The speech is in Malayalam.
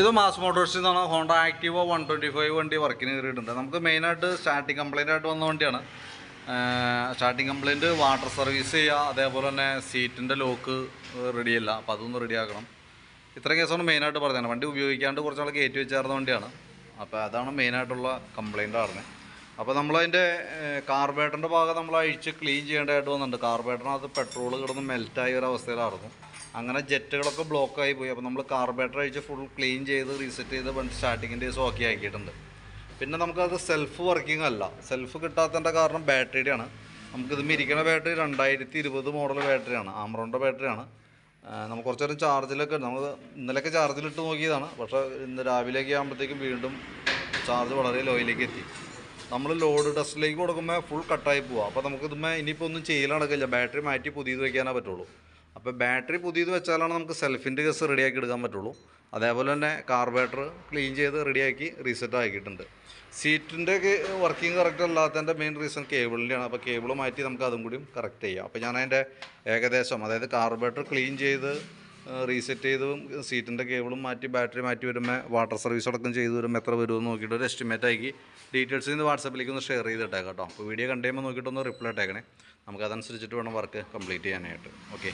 ഇത് മാസ് മോട്ടോഴ്സിൽ നിന്നാണ് Honda Activa one twenty five വണ്ടി വർക്കിന് കയറിയിട്ടുണ്ട്. നമുക്ക് മെയിനായിട്ട് സ്റ്റാർട്ടിംഗ് കംപ്ലൈന്റ് ആയിട്ട് വന്ന വണ്ടിയാണ്. സ്റ്റാർട്ടിംഗ് കംപ്ലൈന്റ് വാട്ടർ സർവീസ് ചെയ്യുക അതേപോലെ തന്നെ സീറ്റിന്റെ ലോക്ക് റെഡിയല്ല അപ്പോൾ അതൊന്ന് റെഡിയാക്കണം ഇത്രയും കേസാണ് മെയിനായിട്ട് പറഞ്ഞത്. വണ്ടി ഉപയോഗിക്കാണ്ട് കുറച്ചാൾ കയറ്റി വെച്ചായിരുന്ന വണ്ടിയാണ്. അപ്പോൾ അതാണ് മെയിനായിട്ടുള്ള കംപ്ലൈന്റ് പറഞ്ഞത് അപ്പോൾ നമ്മളതിന്റെ കാർബേറ്ററിന്റെ ഭാഗം നമ്മൾ അഴിച്ച് ക്ലീൻ ചെയ്യേണ്ടതായിട്ട് വന്നിട്ടുണ്ട്. കാർബേറ്ററിനകത്ത് പെട്രോൾ കിടന്ന് മെൽറ്റായ ഒരു അവസ്ഥയിലായിരുന്നു അങ്ങനെ ജെറ്റുകളൊക്കെ ബ്ലോക്കായി പോയി. അപ്പോൾ നമ്മൾ കാർബേറ്റർ അഴിച്ച് ഫുൾ ക്ലീൻ ചെയ്ത് റീസെറ്റ് ചെയ്ത് സ്റ്റാർട്ടിങ്ങിന്റെ ദിവസം ഓക്കെ ആക്കിയിട്ടുണ്ട്. പിന്നെ നമുക്കത് സെൽഫ് വർക്കിംഗ് അല്ല. സെൽഫ് കിട്ടാത്തതിന്റെ കാരണം ബാറ്ററിയുടെയാണ് നമുക്കിത് മിരിക്കണ ബാറ്ററി രണ്ടായിരത്തി ഇരുപത് മോഡൽ ബാറ്ററിയാണ് ആമറോണിന്റെ ബാറ്ററിയാണ് നമുക്ക് കുറച്ച് നേരം ചാർജിലൊക്കെ നമ്മൾ ഇന്നലെയൊക്കെ ചാർജിലിട്ട് നോക്കിയതാണ്. പക്ഷേ ഇന്ന് രാവിലെയൊക്കെ ആകുമ്പോഴത്തേക്കും വീണ്ടും ചാർജ് വളരെ ലോയിലേക്ക് എത്തി. നമ്മൾ ലോഡ് ടെസ്റ്റിലേക്ക് കൊടുക്കുമ്പോൾ ഫുൾ കട്ടായി പോവുക അപ്പോൾ നമുക്ക് ഇതുമ്പോൾ ഇനിയിപ്പോൾ ഒന്നും ചെയ്യൽ നടക്കില്ല. ബാറ്ററി മാറ്റി പുതിയത് വയ്ക്കാനേ പറ്റുള്ളൂ. അപ്പോൾ ബാറ്ററി പുതിയത് വെച്ചാലാണ് നമുക്ക് സെൽഫിന്റെ കേസ് റെഡിയാക്കി എടുക്കാൻ പറ്റുള്ളൂ. അതേപോലെ തന്നെ കാർബേറ്റർ ക്ലീൻ ചെയ്ത് റെഡിയാക്കി റീസെറ്റ് ആക്കിയിട്ടുണ്ട്. സീറ്റിന്റെ വർക്കിംഗ് കറക്റ്റ് അല്ലാത്തതിന്റെ മെയിൻ റീസൺ കേബിളിന്റെയാണ് അപ്പോൾ കേബിൾ മാറ്റി നമുക്ക് അതും കൂടിയും കറക്റ്റ് ചെയ്യാം. അപ്പോൾ ഞാൻ അതിന്റെ ഏകദേശം അതായത് കാർബേറ്റർ ക്ലീൻ ചെയ്ത് റീസെറ്റ് ചെയ്തതും സീറ്റിന്റെ കേബിളും മാറ്റി ബാറ്ററി മാറ്റി വരുമ്പോൾ വാട്ടർ സർവീസ് അടക്കം ചെയ്തു വരുമ്പോൾ എത്ര വരുമെന്ന് നോക്കിയിട്ട് ഒരു എസ്റ്റിമേറ്റ് ആക്കി. ഡീറ്റെയിൽസ് ഇന്ന് വാട്സപ്പിലേക്ക് ഒന്ന് ഷെയർ ചെയ്തിട്ടേക്കാം കേട്ടോ. അപ്പോൾ വീഡിയോ കണ്ട് ചെയ്യുമ്പോൾ നോക്കിയിട്ടൊന്ന് റിപ്ലൈ ഇട്ടേക്കണേ. നമുക്ക് അതനുസരിച്ചിട്ട് വേണം വർക്ക് കംപ്ലീറ്റ് ചെയ്യാനായിട്ട്. ഓക്കെ